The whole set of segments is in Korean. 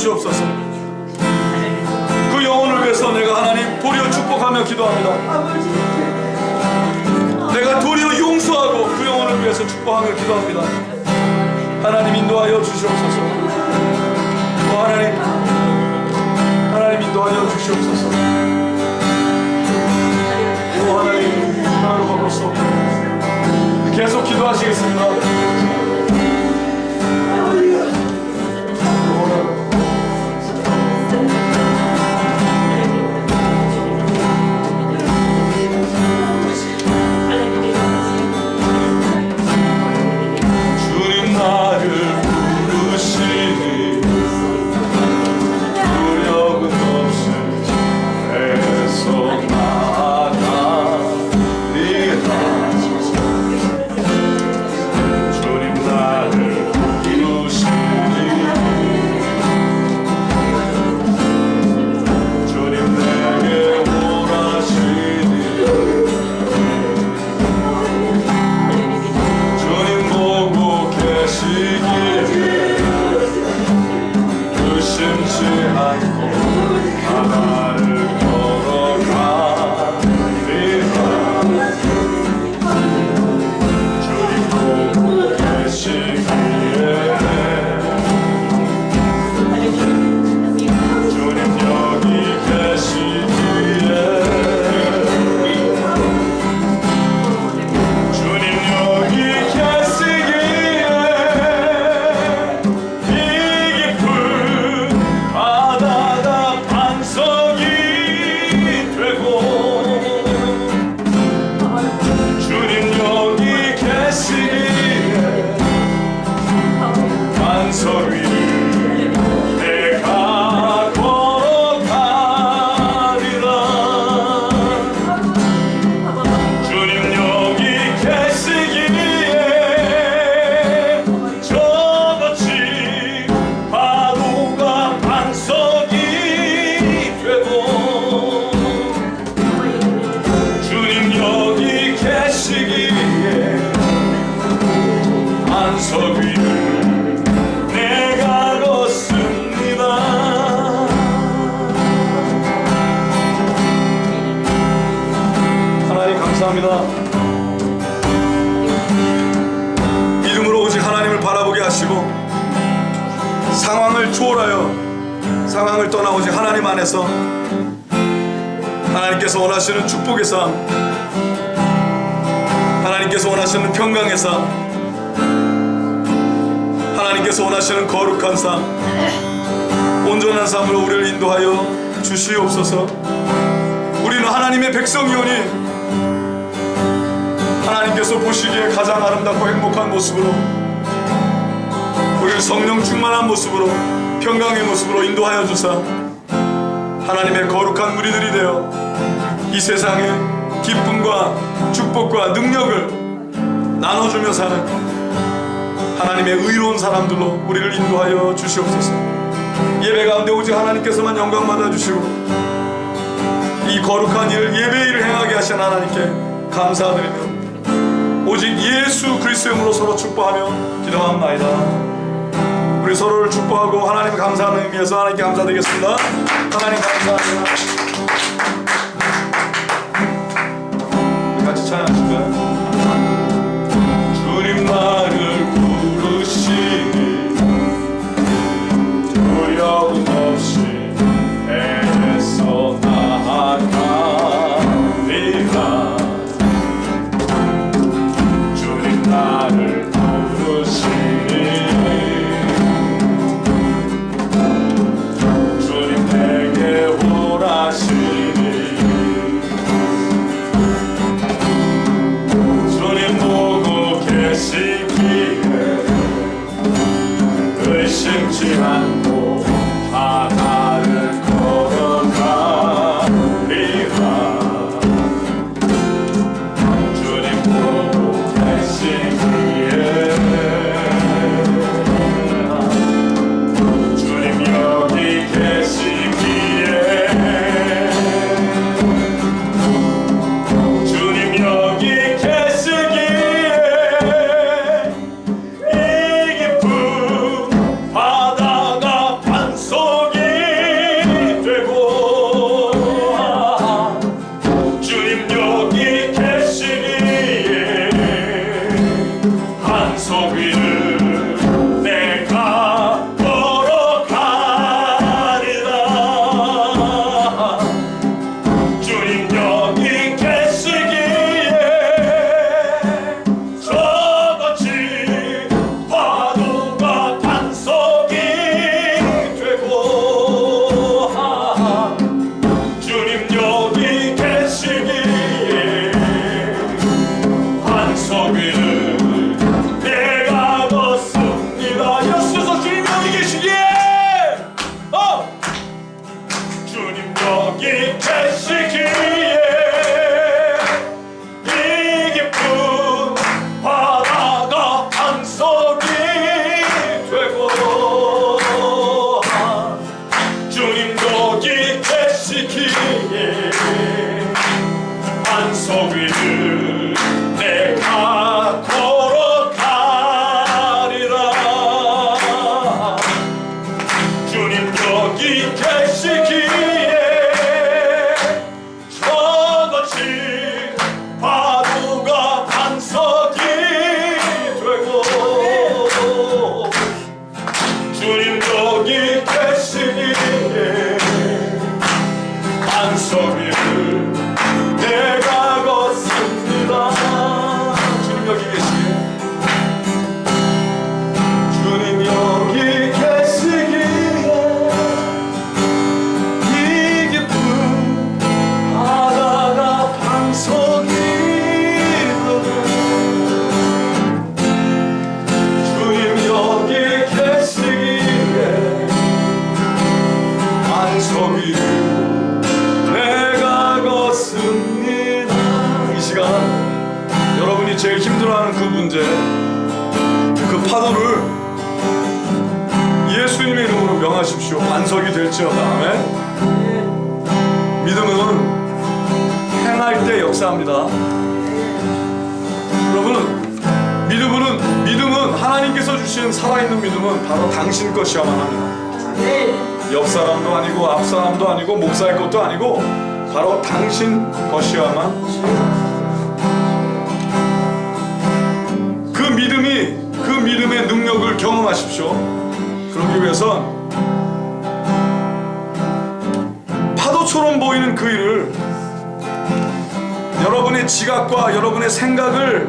주시옵소서. 그 영혼을 위해서 내가 하나님 도리어 축복하며 기도합니다. 내가 도리어 용서하고 그 영혼을 위해서 축복하며 기도합니다. 하나님 인도하여 주시옵소서. 오 하나님, 하나님 인도하여 주시옵소서. 오 하나님, 하나로 없는 계속 기도하시겠습니다. 반석 위를 내가 걷습니다 하나님 감사합니다. 믿음으로 오직 하나님을 바라보게 하시고 상황을 초월하여 상황을 떠나 오직 하나님 안에서 하나님께서 원하시는 축복의 삶 하나님께서 원하시는 평강의 삶 하나님께서 원하시는 거룩한 삶 온전한 삶으로 우리를 인도하여 주시옵소서. 우리는 하나님의 백성이오니 하나님께서 보시기에 가장 아름답고 행복한 모습으로 우리를 성령 충만한 모습으로 평강의 모습으로 인도하여 주사 하나님의 거룩한 무리들이 되어 이 세상에 기쁨과 축복과 능력을 나눠주며 사는 하나님의 의로운 사람들로 우리를 인도하여 주시옵소서. 예배 가운데 오직 하나님께서만 영광 받아 주시고 이 거룩한 일을 예배 일을 행하게 하신 하나님께 감사드리며 오직 예수 그리스도의 이름으로 서로 축복하며 기도합나이다. 우리 서로를 축복하고 하나님 감사하는 의미에서 하나님께 감사드리겠습니다. 하나님 감사합니다. 같이 찬양하실까요? 보 program 문제 그 파도를 예수님의 이름으로 명하십시오. 반석이 될지어다. 아멘. 믿음은 행할 때 역사합니다. 여러분 믿음은 믿음은 하나님께서 주신 살아있는 믿음은 바로 당신 것이야만 합니다. 옆 사람도 아니고 앞 사람도 아니고 목사의 것도 아니고 바로 당신 것이야만. 그 경험하십시오. 그러기 위해선 파도처럼 보이는 그 일을 여러분의 지각과 여러분의 생각을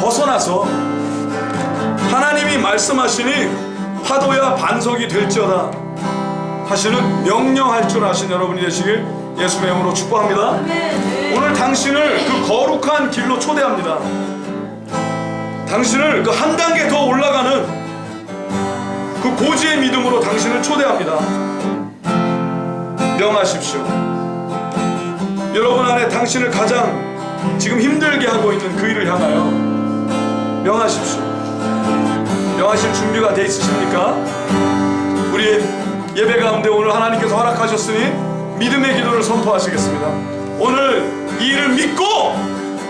벗어나서 하나님이 말씀하시니 파도야 반석이 될지어다 하시는 명령할 줄 아신 여러분이 되시길 예수의 이름으로 축복합니다. 오늘 당신을 그 거룩한 길로 초대합니다. 당신을 그 한 단계 더 올라가는 그 고지의 믿음으로 당신을 초대합니다. 명하십시오. 여러분 안에 당신을 가장 지금 힘들게 하고 있는 그 일을 향하여 명하십시오. 명하실 준비가 돼 있으십니까? 우리 예배 가운데 오늘 하나님께서 허락하셨으니 믿음의 기도를 선포하시겠습니다. 오늘 이 일을 믿고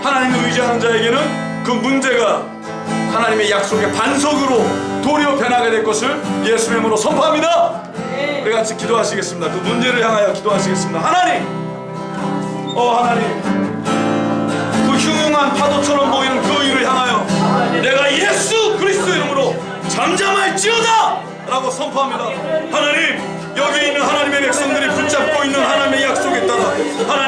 하나님을 의지하는 자에게는 그 문제가 하나님의 약속의 반석으로 도리어 변하게 될 것을 예수의 이름으로 선포합니다. 우리 같이 기도하시겠습니다. 그 문제를 향하여 기도하시겠습니다. 하나님, 어 하나님, 그 흉흉한 파도처럼 보이는 그 일을 향하여 내가 예수 그리스도 이름으로 잠잠할지어다! 라고 선포합니다. 하나님, 여기 있는 하나님의 백성들이 붙잡고 있는 하나님의 약속에 따라 하나님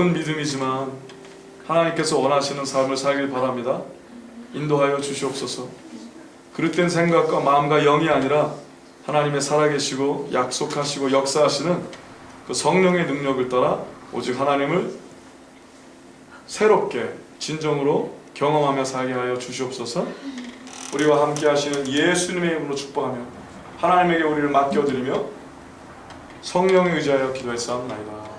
적은 믿음이지만 하나님께서 원하시는 삶을 살길 바랍니다 인도하여 주시옵소서 그릇된 생각과 마음과 영이 아니라 하나님의 살아계시고 약속하시고 역사하시는 그 성령의 능력을 따라 오직 하나님을 새롭게 진정으로 경험하며 살게 하여 주시옵소서. 우리와 함께 하시는 예수님의 이름으로 축복하며 하나님에게 우리를 맡겨드리며 성령에 의지하여 기도했사옵나이다.